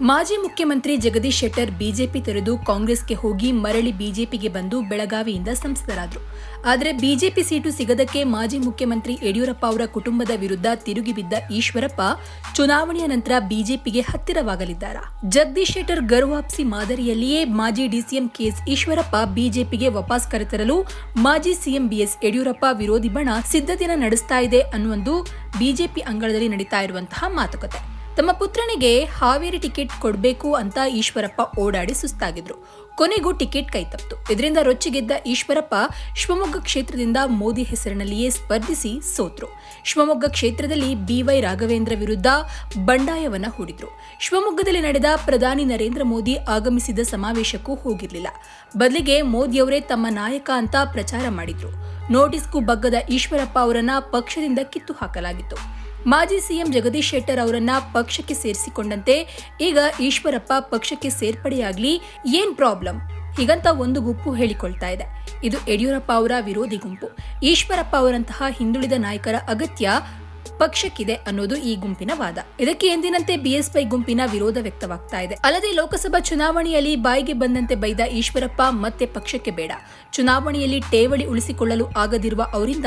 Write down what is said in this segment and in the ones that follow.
ಮಾಜಿ ಮುಖ್ಯಮಂತ್ರಿ ಜಗದೀಶ್ ಶೆಟ್ಟರ್ ಬಿಜೆಪಿ ತೆರೆದು ಕಾಂಗ್ರೆಸ್ಗೆ ಹೋಗಿ ಮರಳಿ ಬಿಜೆಪಿಗೆ ಬಂದು ಬೆಳಗಾವಿಯಿಂದ ಸಂಸದರಾದರು. ಆದರೆ ಬಿಜೆಪಿ ಸೀಟು ಸಿಗದಕ್ಕೆ ಮಾಜಿ ಮುಖ್ಯಮಂತ್ರಿ ಯಡಿಯೂರಪ್ಪ ಅವರ ಕುಟುಂಬದ ವಿರುದ್ಧ ತಿರುಗಿಬಿದ್ದ ಈಶ್ವರಪ್ಪ ಚುನಾವಣೆಯ ನಂತರ ಬಿಜೆಪಿಗೆ ಹತ್ತಿರವಾಗಲಿದ್ದಾರಾ? ಜಗದೀಶ್ ಶೆಟ್ಟರ್ ಗರ್ವಾಪ್ಸಿ ಮಾದರಿಯಲ್ಲಿಯೇ ಮಾಜಿ ಡಿಸಿಎಂ ಕೆಎಸ್ ಈಶ್ವರಪ್ಪ ಬಿಜೆಪಿಗೆ ವಾಪಸ್ ಕರೆತರಲು ಮಾಜಿ ಸಿಎಂ ಬಿಎಸ್ ಯಡಿಯೂರಪ್ಪ ವಿರೋಧಿ ಬಣ ಸಿದ್ಧತೆಯನ್ನು ನಡೆಸ್ತಾ ಇದೆ ಅನ್ನುವೊಂದು ಬಿಜೆಪಿ ಅಂಗಳದಲ್ಲಿ ನಡೀತಾ ಇರುವಂತಹ ಮಾತುಕತೆ. ತಮ್ಮ ಪುತ್ರನಿಗೆ ಹಾವೇರಿ ಟಿಕೆಟ್ ಕೊಡಬೇಕು ಅಂತ ಈಶ್ವರಪ್ಪ ಓಡಾಡಿ ಸುಸ್ತಾಗಿದ್ರು. ಕೊನೆಗೂ ಟಿಕೆಟ್ ಕೈತಪ್ತು ಇದರಿಂದ ರೊಚ್ಚಿಗೆದ್ದ ಈಶ್ವರಪ್ಪ ಶಿವಮೊಗ್ಗ ಕ್ಷೇತ್ರದಿಂದ ಮೋದಿ ಹೆಸರಿನಲ್ಲಿಯೇ ಸ್ಪರ್ಧಿಸಿ ಸೋತ್ರು. ಶಿವಮೊಗ್ಗ ಕ್ಷೇತ್ರದಲ್ಲಿ ಬಿವೈ ರಾಘವೇಂದ್ರ ವಿರುದ್ಧ ಬಂಡಾಯವನ್ನ ಹೂಡಿದ್ರು. ಶಿವಮೊಗ್ಗದಲ್ಲಿ ನಡೆದ ಪ್ರಧಾನಿ ನರೇಂದ್ರ ಮೋದಿ ಆಗಮಿಸಿದ ಸಮಾವೇಶಕ್ಕೂ ಹೋಗಿರಲಿಲ್ಲ. ಬದಲಿಗೆ ಮೋದಿಯವರೇ ತಮ್ಮ ನಾಯಕ ಅಂತ ಪ್ರಚಾರ ಮಾಡಿದ್ರು. ನೋಟಿಸ್ಗೂ ಬಗ್ಗದ ಈಶ್ವರಪ್ಪ ಅವರನ್ನ ಪಕ್ಷದಿಂದ ಕಿತ್ತು ಹಾಕಲಾಗಿತ್ತು. ಮಾಜಿ ಸಿಎಂ ಜಗದೀಶ್ ಶೆಟ್ಟರ್ ಅವರನ್ನ ಪಕ್ಷಕ್ಕೆ ಸೇರಿಸಿಕೊಂಡಂತೆ ಈಗ ಈಶ್ವರಪ್ಪ ಪಕ್ಷಕ್ಕೆ ಸೇರ್ಪಡೆಯಾಗ್ಲಿ ಏನ್ ಪ್ರಾಬ್ಲಮ್ ಹೀಗಂತ ಒಂದು ಗುಂಪು ಹೇಳಿಕೊಳ್ತಾ ಇದೆ. ಇದು ಯಡಿಯೂರಪ್ಪ ಅವರ ವಿರೋಧಿ ಗುಂಪು. ಈಶ್ವರಪ್ಪ ಅವರಂತಹ ಹಿಂದುಳಿದ ನಾಯಕರ ಅಗತ್ಯ ಪಕ್ಷಕ್ಕಿದೆ ಅನ್ನೋದು ಈ ಗುಂಪಿನ ವಾದ. ಇದಕ್ಕೆ ಎಂದಿನಂತೆ ಬಿಎಸ್ಪೈ ಗುಂಪಿನ ವಿರೋಧ ವ್ಯಕ್ತವಾಗ್ತಾ ಇದೆ. ಅಲ್ಲದೆ ಲೋಕಸಭಾ ಚುನಾವಣೆಯಲ್ಲಿ ಬಾಯಿಗೆ ಬಂದಂತೆ ಬೈದ ಈಶ್ವರಪ್ಪ ಮತ್ತೆ ಪಕ್ಷಕ್ಕೆ ಬೇಡ. ಚುನಾವಣೆಯಲ್ಲಿ ಠೇವಣಿ ಉಳಿಸಿಕೊಳ್ಳಲು ಆಗದಿರುವ ಅವರಿಂದ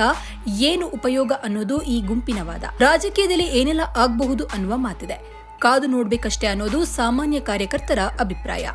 ಏನು ಉಪಯೋಗ ಅನ್ನೋದು ಈ ಗುಂಪಿನ ವಾದ. ರಾಜಕೀಯದಲ್ಲಿ ಏನೆಲ್ಲ ಆಗಬಹುದು ಅನ್ನುವ ಮಾತಿದೆ. ಕಾದು ನೋಡ್ಬೇಕಷ್ಟೇ ಅನ್ನೋದು ಸಾಮಾನ್ಯ ಕಾರ್ಯಕರ್ತರ ಅಭಿಪ್ರಾಯ.